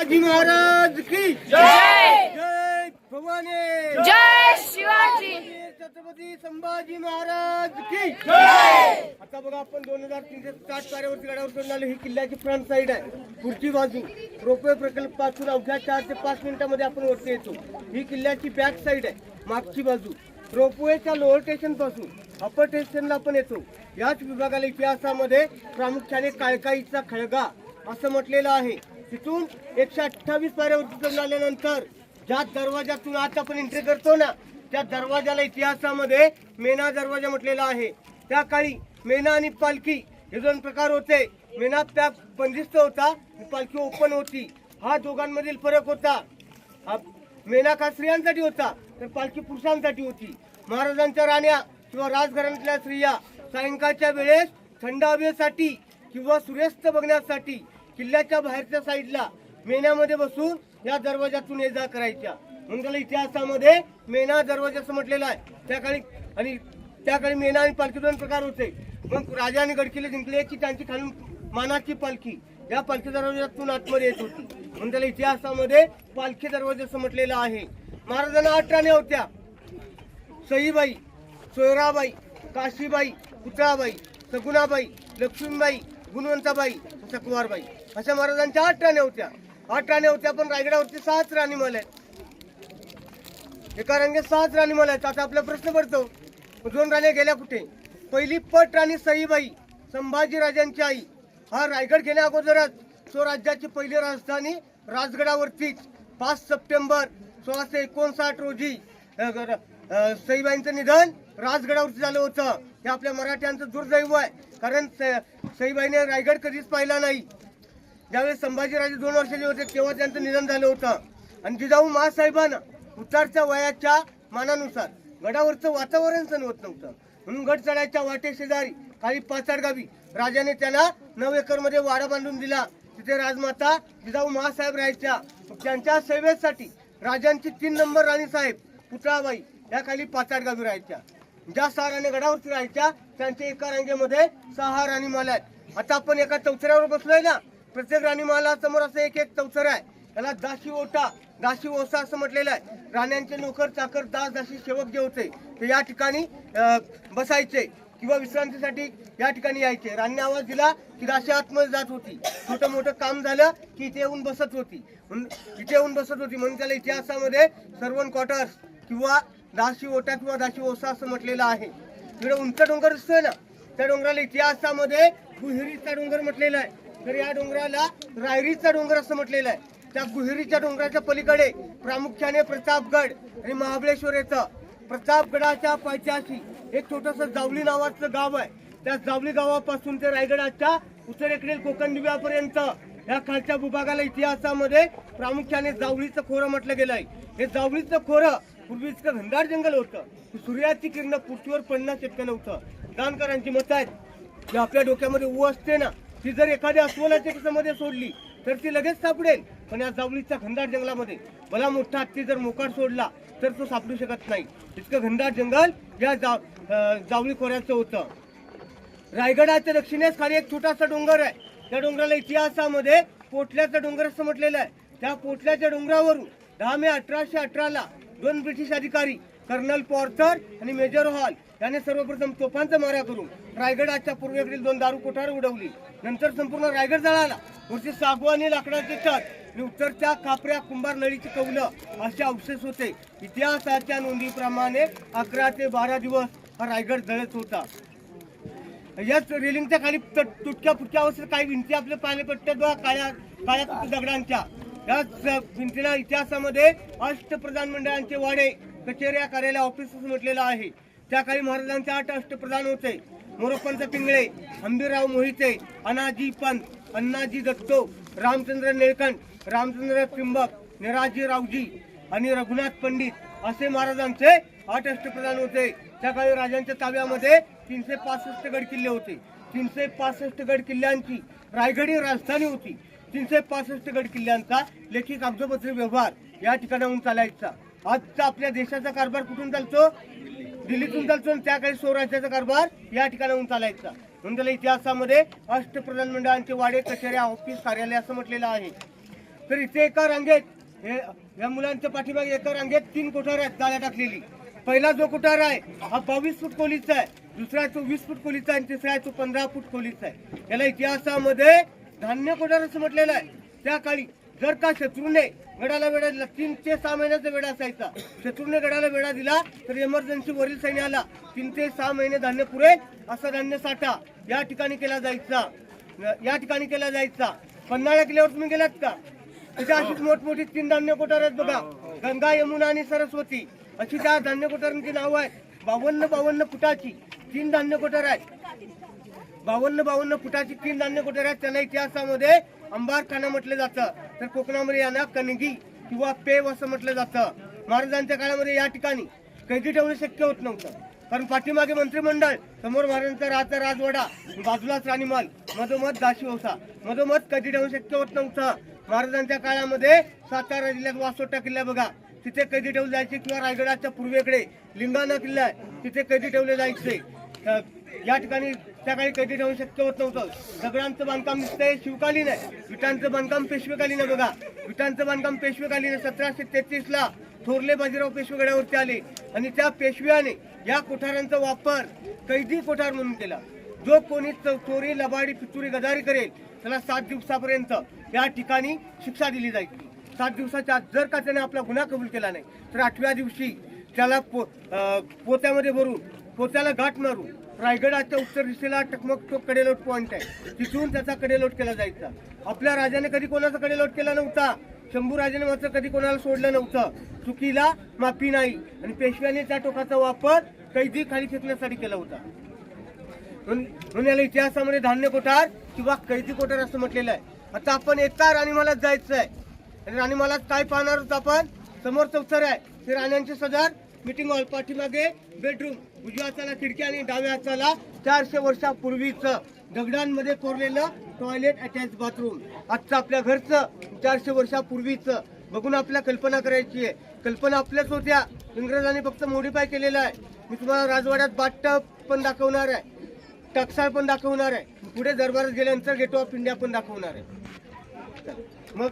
शिवाजी महाराज की जय! जय भवानी! जय शिवाजी! छत्रपती संभाजी महाराज की आता बघा आपण दोन हजार तीनशे साठ कार्यावरती गडावर आलो ही किल्ल्याची फ्रंट साईड आहे. पुढची बाजू. रोपवे प्रकल्पपासून अवघ्या चार ते पाच मिनिटांमध्ये आपण वरती येतो. ही किल्ल्याची बॅक साईड आहे. मागची बाजू. रोपवेच्या लोअर स्टेशनपासून अपर स्टेशनला आपण येतो. याच विभागाला इतिहासामध्ये प्रामुख्याने काळकाईचा खळगा असं म्हटलेलं आहे. तिथून एकशे अठ्ठावीस पायऱ्यावरती चढून आल्यानंतर ज्या दरवाजातून आज आपण एंट्री करतो ना त्या दरवाजाला इतिहासामध्ये मेना दरवाजा म्हटलेला आहे. त्या काळी मेना आणि पालखी हे दोन प्रकार होते. मेना त्या बंदिस्त होता पालखी ओपन होती. हा दोघांमधील फरक होता. हा मेना का स्त्रियांसाठी होता तर पालखी पुरुषांसाठी होती. महाराजांच्या राण्या किंवा राजघराण्यातल्या स्त्रिया सायंकाळच्या वेळेस थंड हवेसाठी किंवा सूर्यास्त बघण्यासाठी किल्ल्याच्या बाहेरच्या साईडला मेण्यामध्ये बसून या दरवाजातून ये जा करायच्या. म्हणून त्याला इतिहासामध्ये मेना दरवाजा असं म्हटलेलं आहे. त्या काळी आणि त्या काळी मेना आणि पालखी दोन प्रकार होते. मग राजाने गडकिल्ले जिंकले की त्यांची खालून मानाची पालखी या पालखी दरवाजातून आतमध्ये येत होती. म्हणून त्याला इतिहासामध्ये पालखी दरवाजा असं म्हटलेलं आहे. महाराजांना आठ राण्या होत्या. सईबाई सोयराबाई काशीबाई पुतळाबाई सगुणाबाई लक्ष्मीबाई गुणवंताबाई सकवारबाई अशा महाराजांच्या आठ राण्या होत्या. आठ राण्या होत्या पण रायगडावरती सहाच राणी मला आहेत. एका रांगेत सहाच राणी मला आहेत. आता आपला प्रश्न पडतो दोन राण्या गेल्या कुठे? पहिली पट राणी सईबाई संभाजी राजांची आई. हा रायगड घेण्या अगोदरच. स्वराज्याची पहिली राजधानी राजगडावरतीच. पाच सप्टेंबर सोळाशे एकोणसाठ रोजी सईबाईंचं निधन राजगडावरती झालं होतं. हे आपल्या मराठ्यांचं दुर्दैव आहे. कारण स- सईबाईने रायगड कधीच पाहिला नाही. ज्यावेळेस संभाजीराजे दोन वर्षाचे होते तेव्हा त्यांचं निधन झालं होतं. आणि जिजाऊ महासाहेबांना उतारच्या वयाच्या मानानुसार गडावरचं वातावरण सण होत नव्हतं. म्हणून गड चढायच्या वाटे शेजारी खाली पाचाड गावी राजाने त्यांना नऊ एकरमध्ये वाडा बांधून दिला. तिथे राजमाता जिजाऊ महासाहेब राहायच्या. त्यांच्या सेवेसाठी राजांची तीन नंबर राणी साहेब पुतळाबाई या खाली पाचाड गावी राहायच्या. ज्या सहा राणी गडावरती राहायच्या त्यांच्या एका रांगेमध्ये सहा राणी माला आहेत आता आपण एका चौथऱ्यावर बसलोय ना? प्रत्येक राणीमाला समोर असं एक एक चौचर आहे. त्याला दाशी ओटा दाशी ओसा असं म्हटलेलं आहे. राण्यांचे नोकर चाकर दास दाशी सेवक जे होते ते या ठिकाणी बसायचे किंवा विश्रांतीसाठी या ठिकाणी यायचे. राणी आवाज दिला की दाशी आतमध्ये जात होती. छोटं मोठं काम झालं की इथे येऊन बसत होती. इथे येऊन बसत होती. म्हणून त्याला इतिहासामध्ये सर्वन क्वार्टर्स किंवा दाशी ओटा किंवा दाशी ओसा असं म्हटलेलं आहे. तिकडे उंच डोंगर दिसतोय ना? त्या डोंगराला इतिहासामध्ये गुहेरीचा डोंगर म्हटलेला आहे. तर या डोंगराला रायरीचा डोंगर असं म्हटलेलं आहे. त्या गुहेरीच्या डोंगराच्या पलीकडे प्रामुख्याने प्रतापगड आणि महाबळेश्वर येतं. प्रतापगडाच्या पायथ्याशी एक छोटस जावली नावाचं गाव आहे. त्या जावली गावापासून ते रायगडाच्या उत्तरेकडील कोकण दिव्यापर्यंत या खालच्या भूभागाला इतिहासामध्ये प्रामुख्याने जावळीचं खोरं म्हटलं गेलं आहे. हे जावळीचं खोरं पूर्वी इतकं घनदाट जंगल होतं. सूर्याची किरण पृथ्वीवर पडणं शक्य नव्हतं. दानकरांची मत आहेत. की आपल्या डोक्यामध्ये ऊ असते ना. ती जर एखाद्या अस्वलाच्या केसामध्ये सोडली तर ती लगेच सापडेल. पण या जावळीच्या घनदाट जंगलामध्ये भला मोठा हत्ती जर मोकाट सोडला तर तो सापडू शकत नाही. इतकं घनदाट जंगल या जाव जावळी खोऱ्याचं होतं. रायगडाच्या दक्षिणेस खाली एक छोटासा डोंगर आहे. त्या डोंगराला इतिहासामध्ये पोटल्याचा डोंगर असं म्हटलेलं आहे. त्या पोटल्याच्या डोंगरावरून दहा मे अठराशे अठराला दोन ब्रिटिश अधिकारी कर्नल पॉर्थर आणि मेजर हॉल त्याने सर्वप्रथम तोफांचा मारा करून रायगडाच्या पूर्वेकडील दोन दारू कोठार उडवली. नंतर संपूर्ण रायगड जळाला. वरची सागवानी लाकडाचे छत उत्तरच्या कापऱ्या कुंभार नळीची कौलं असे अवशेष होते. इतिहासाच्या नोंदीप्रमाणे अकरा ते बारा दिवस हा रायगड जळत होता. याच रेलिंगच्या खाली तुटक्या फुटक्या अवस्थेत काही भिंती आपल्या पाहिले पट्ट्यात काळ्या काळ्या दगडांच्या. याच भिंतीला इतिहासामध्ये अष्टप्रधान मंडळांचे वाडे कचेऱ्या कार्यालय ऑफिस म्हटलेलं आहे. त्या काळी महाराजांचे आठ अष्टप्रधान होते. मोरोपंत पिंगळे हंबीरराव मोहिते अनाजी पंत अण्णाजी दत्तो रामचंद्र निळकंठ रामचंद्र त्रिंबक निराजी रावजी आणि रघुनाथ पंडित असे महाराजांचे आठ अष्टप्रधान होते. त्या काळी राजांच्या ताब्यामध्ये तीनशे पासष्ट गड किल्ले होते. तीनशे पासष्ट गड किल्ल्यांची रायगडी राजधानी होती. तीनशे पासष्ट गड किल्ल्यांचा लेखी कागदोपत्री व्यवहार या ठिकाणाहून चालायचा. आजचा आपल्या देशाचा कारभार कुठून चालतो? दिल्लीतून चालतो त्याकडे स्वराज्याचा कारभार या ठिकाणाहून चालायचा. म्हणून त्याला इतिहासामध्ये अष्टप्रधान मंडळांचे वाडे कचेऱ्या ऑफिस कार्यालय असं म्हटलेलं आहे. तर इथे एका रांगेत हे या मुलांच्या पाठीमागे एका रांगेत तीन कोठार आहेत जाळ्या टाकलेली. पहिला जो कोठार आहे हा बावीस फूट खोलीचा आहे. दुसरा तो वीस फूट खोलीचा आहे आणि तिसरा आहे तो पंधरा फूट खोलीचा आहे. याला इतिहासामध्ये धान्य कोठार असं म्हटलेलं आहे. त्या काळी जर का शत्रूने गडाला वेळा दिला तीन ते सहा महिन्याचा वेळा असायचा. शत्रूने गडाला वेढा दिला तर इमर्जन्सी वरील सैन्याला तीन ते सहा महिने धान्य पुरेल असा धान्य साठा या ठिकाणी केला जायचा. या ठिकाणी केला जायचा. पन्हाळा किल्ल्यावर तुम्ही गेलात का? तिथे अशीच मोठमोठी तीन धान्य कोठार आहेत बघा. गंगा यमुना आणि सरस्वती. अशी त्या धान्य कोठारांची नाव आहेत. बावन्न बावन्न फुटाची तीन धान्य कोठार आहेत. बावन्न बावन्न फुटाची तीन धान्य कोठार आहेत. त्यांना इतिहासामध्ये अंबारखाना म्हटलं जातं. तर कोकणामध्ये यांना कणगी किंवा पेव असं म्हटलं जातं. महाराजांच्या काळामध्ये या ठिकाणी कैदी ठेवणं शक्य होत नव्हतं. कारण पाठीमागे मंत्रिमंडळ समोर महाराजांचा राजा राजवाडा बाजूलाच राणीमाल मधोमध दाशी होता मधोमध कैदी ठेवणं शक्य होत नव्हतं. महाराजांच्या काळामध्ये सातारा जिल्ह्यात वासोटा किल्ला बघा. तिथे कैदी ठेवले जायचे किंवा रायगडाच्या पूर्वेकडे लिंगाणा किल्ला आहे तिथे कैदी ठेवले जायचे? या ठिकाणी त्या काळी कैदी ठेवणं शक्य होत नव्हतं. दगडांचं बांधकाम दिसतंय शिवकालीन आहे. विटांचं बांधकाम पेशवेकालीन आहे बघा. विटांचं बांधकाम पेशवेकालीन आहे. सतराशे तेहतीस ला थोरले बाजीराव पेशवेगड्यावरती आले. आणि त्या पेशव्याने या कोठारांचा वापर कैदी कोठार म्हणून केला. जो कोणी चोरी लबाडी पिचुरी गदारी करेल त्याला सात दिवसापर्यंत या ठिकाणी शिक्षा दिली जायची सात दिवसाच्या आत जर का त्याने आपला गुन्हा कबूल केला नाही तर आठव्या दिवशी त्याला पो पोत्यामध्ये भरून पोत्याला गाठ मारून रायगडाच्या उत्तर दिशेला टकमक तो कडेलोट पॉईंट आहे. तिथून त्याचा कडेलोट केला जायचा. आपल्या राजाने कधी कोणाचा कडेलोट केला नव्हता? शंभू राजाने मात्र कधी कोणाला सोडलं नव्हतं? चुकीला माफी नाही. आणि पेशव्याने त्या टोकाचा वापर कैदी खाली फेकण्यासाठी केला होता. म्हणून म्हणून याला इतिहासामध्ये धान्य कोठार किंवा कैदी कोठार असं म्हटलेलं आहे. आता आपण येता राणीमालात जायचं आहे आणि राणीमालात काय पाहणार आहोत आपण? समोर चौथर आहे. ते राण्यांचे सदर मिटिंग हॉल पाठीमागे बेडरूम उजव्या हाताला खिडकी आणि डाव्या हाताला चारशे वर्षापूर्वीच दगडांमध्ये कोरलेलं टॉयलेट अटॅच बाथरूम आजचं आपल्या घरचं चारशे वर्षापूर्वीच. बघून आपल्या कल्पना करायची आहे. कल्पना आपल्याच होत्या. इंग्रजांनी फक्त मोडीफाय केलेलं आहे. मी तुम्हाला राजवाड्यात बाटप पण दाखवणार आहे. टक्साळ पण दाखवणार आहे. पुढे दरबारात गेल्यानंतर गेट ऑफ इंडिया पण दाखवणार आहे. मग